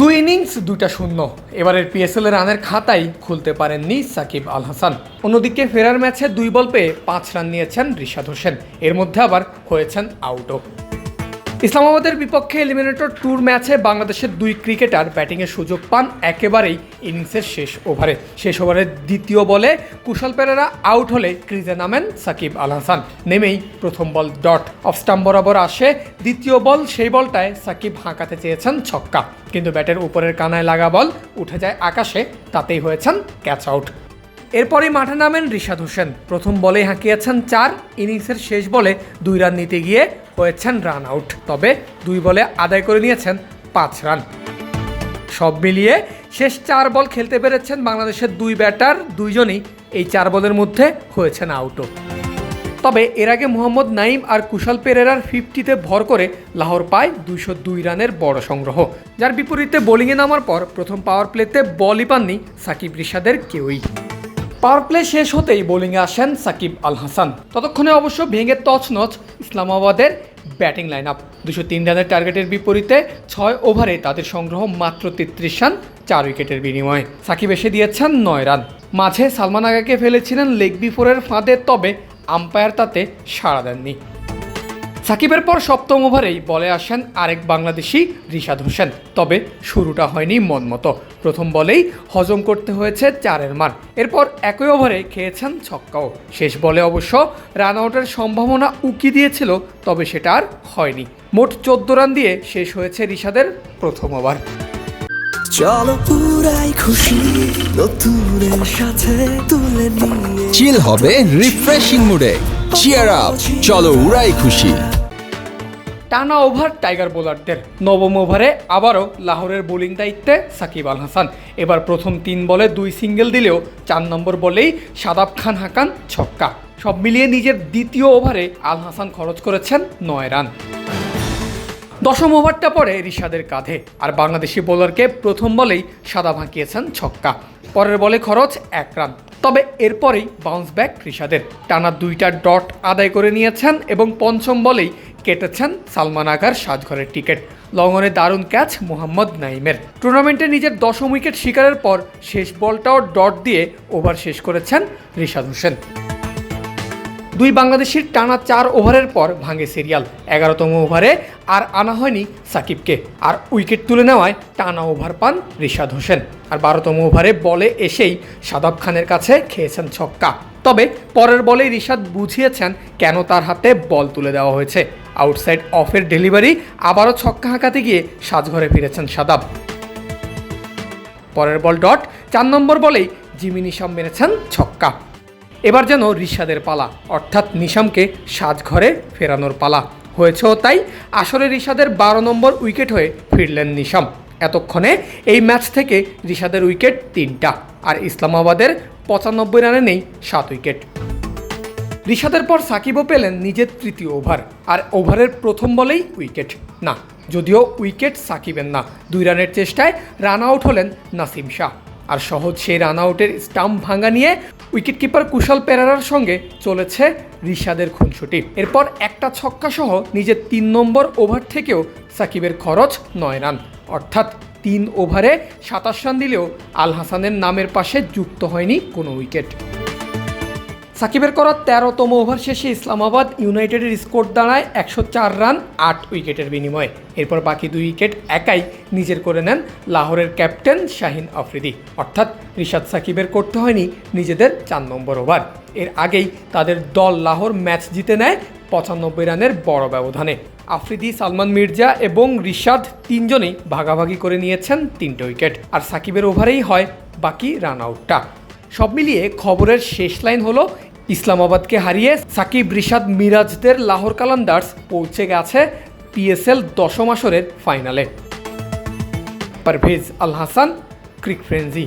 দুই ইনিংস দুইটা শূন্য। এবারের পিএসএল রানের খাতাই খুলতে পারেননি সাকিব আল হাসান। অন্যদিকে ফেরার ম্যাচে দুই বল পেয়ে পাঁচ রান নিয়েছেন রিশাদ হোসেন। এর মধ্যে আবার হয়েছেন আউটও ইসলামাবাদের বিপক্ষে এলিমিনেটর ট্যুর ম্যাচে বাংলাদেশের দুই ক্রিকেটার ব্যাটিংয়ের সুযোগ পান একেবারেই ইনিংসের শেষ ওভারে শেষ ওভারের দ্বিতীয় বলে কুশল পেরেরা আউট হলে ক্রিজে নামেন সাকিব আল হাসান। নেমেই প্রথম বল ডট। অফ স্টাম্প বরাবর আসে দ্বিতীয় বল, সেই বলটায় সাকিব হাঁকাতে চেয়েছেন ছক্কা। কিন্তু ব্যাটের উপরের কানায় লাগা বল উঠে যায় আকাশে, তাতেই হয়েছেন ক্যাচ আউট এরপরই মাঠে নামেন রিশাদ হোসেন। প্রথম বলেই হাঁকিয়েছেন চার ইনিংসের শেষ বলে দুই রান নিতে গিয়ে হয়েছেন রান আউট। তবে দুই বলে আদায় করে নিয়েছেন পাঁচ রান। সব মিলিয়ে শেষ চার বল খেলতে পেরেছেন বাংলাদেশের দুই ব্যাটার, দুইজনই এই চার বলের মধ্যে হয়েছেন আউটও। তবে এর আগে মোহাম্মদ নাইম আর কুশল পেরেরার ফিফটিতে ভর করে লাহোর পায় দুইশো দুই রানের বড় সংগ্রহ। যার বিপরীতে বোলিংয়ে নামার পর প্রথম পাওয়ার প্লেতে বলই পাননি সাকিব রিশাদের কেউই। পাওয়ার প্লে শেষ হতেই বোলিংয়ে আসেন সাকিব আল হাসান। ততক্ষণে অবশ্য ভেঙে তছনছ ইসলামাবাদের ব্যাটিং লাইন আপ দুশো তিন রানের টার্গেটের বিপরীতে ছয় ওভারে তাদের সংগ্রহ মাত্র তেত্রিশ রান, চার উইকেটের বিনিময়ে। সাকিব এসে দিয়েছেন নয় রান। মাঝে সালমান আগাকে ফেলেছিলেন লেগ বিফোরের ফাঁদে, তবে আম্পায়ার তাতে সাড়া দেননি। সাকিবের পর সপ্তম ওভারেই বলে আসেন আরেক বাংলাদেশি রিশাদ হোসেন। তবে শুরুটা হয়নি মন মতো। প্রথম বলেই হজম করতে হয়েছে চারের মার। এরপর একই ওভারে খেয়েছেন ছক্কাও। শেষ বলে অবশ্য রান আউটের সম্ভাবনা উকি দিয়েছিল তবে সেটা আর হয়নি। মোট চোদ্দ রান দিয়ে শেষ হয়েছে রিশাদের প্রথম ওভার। চলো পুরাই খুশি নতুনের সাথে তুলে নিয়ে চিল হবে রিফ্রেশিং মুডে চিয়ার আপ চলো উড়াই খুশি। টানা ওভার টাইগার বোলারদের। নবম ওভারে আবারও লাহোরের বোলিং দায়িত্বে সাকিব আল হাসান। এবার প্রথম তিন বলে দুই সিঙ্গেল দিলেও চার নম্বর বলেই সাদাব খান হাকান ছক্কা। সব মিলিয়ে নিজের দ্বিতীয় ওভারে আল হাসান খরচ করেছেন নয় রান। দশম ওভারটা পরে রিশাদের কাঁধে। আর বাংলাদেশি বোলারকে প্রথম বলেই সাদা ভাঁকিয়েছেন ছক্কা। পরের বলে খরচ এক রান। তবে এরপরেই বাউন্স ব্যাক রিশাদের। টানা দুইটা ডট আদায় করে নিয়েছেন এবং পঞ্চম বলেই কেটেছেন সালমান আগার সাজঘরের টিকিট। লঙ্গনে দারুণ ক্যাচ মোহাম্মদ নাইমের টুর্নামেন্টে নিজের দশম উইকেট শিকারের পর শেষ বলটাও ডট দিয়ে ওভার শেষ করেছেন রিশাদ হোসেন। দুই বাংলাদেশির টানা চার ওভারের পর ভাঙে সিরিয়াল। এগারোতম ওভারে আর আনা হয়নি সাকিবকে। আর উইকেট তুলে নেওয়ায় টানা ওভার পান রিশাদ হোসেন। আর বারোতম ওভারে বলে এসেই সাদাব খানের কাছে খেয়েছেন ছক্কা। তবে পরের বলে রিশাদ বুঝিয়েছেন কেন তার হাতে বল তুলে দেওয়া হয়েছে। আউটসাইড অফের ডেলিভারি আবারও ছক্কা হাঁকাতে গিয়ে সাজঘরে ফিরেছেন সাদাব। পরের বল ডট, চার নম্বর বলেই জিমি নিশাম মেরেছেন ছক্কা। এবার যেন রিশাদের পালা, অর্থাৎ নিশামকে সাজঘরে ফেরানোর পালা। হয়েছেও তাই আসলে রিশাদের বারো নম্বর উইকেট হয়ে ফিরলেন নিশাম। এতক্ষণে এই ম্যাচ থেকে রিশাদের উইকেট তিনটা আর ইসলামাবাদের পঁচানব্বই রানে নেই সাত উইকেট। রিশাদের পর সাকিবও পেলেন নিজের তৃতীয় ওভার আর ওভারের প্রথম বলেই উইকেট। না, যদিও উইকেট সাকিবের না, দুই রানের চেষ্টায় রান আউট হলেন নাসিম শাহ। আর সহজ সেই রান আউটের স্টাম্প ভাঙা নিয়ে উইকেটকিপার কুশল পেরারার সঙ্গে চলেছে রিশাদের খুনসুটি। এরপর একটা ছক্কা সহ নিজের তিন নম্বর ওভার থেকেও সাকিবের খরচ নয় রান। অর্থাৎ তিন ওভারে সাতাশ রান দিলেও আল হাসানের নামের পাশে যুক্ত হয়নি কোনো উইকেট। সাকিবের করা তেরোতম ওভার শেষে ইসলামাবাদ ইউনাইটেডের স্কোর দাঁড়ায় একশো চার রান, আট উইকেটের বিনিময়ে। এরপর বাকি দুই উইকেট একাই নিজের করে নেন লাহোরের ক্যাপ্টেন শাহিন আফ্রিদি। অর্থাৎ রিশাদ সাকিবের করতে হয়নি নিজেদের চার নম্বর ওভার। এর আগেই তাদের দল লাহোর ম্যাচ জিতে নেয় পঁচানব্বই রানের বড় ব্যবধানে। আফ্রিদি, সালমান মির্জা এবং রিশাদ তিনজনেই ভাগাভাগি করে নিয়েছেন তিনটে উইকেট। আর সাকিবের ওভারেই হয় বাকি রান আউটটা। সব মিলিয়ে খবরের শেষ লাইন হলো ইসলামাবাদকে হারিয়ে সাকিব, রিশাদ, মিরাজদের লাহোর কালান্দার্স পৌঁছে গেছে পিএসএল দশম আসরের ফাইনালে। পারভেজ আল হাসান, ক্রিক ফ্রেন্সি।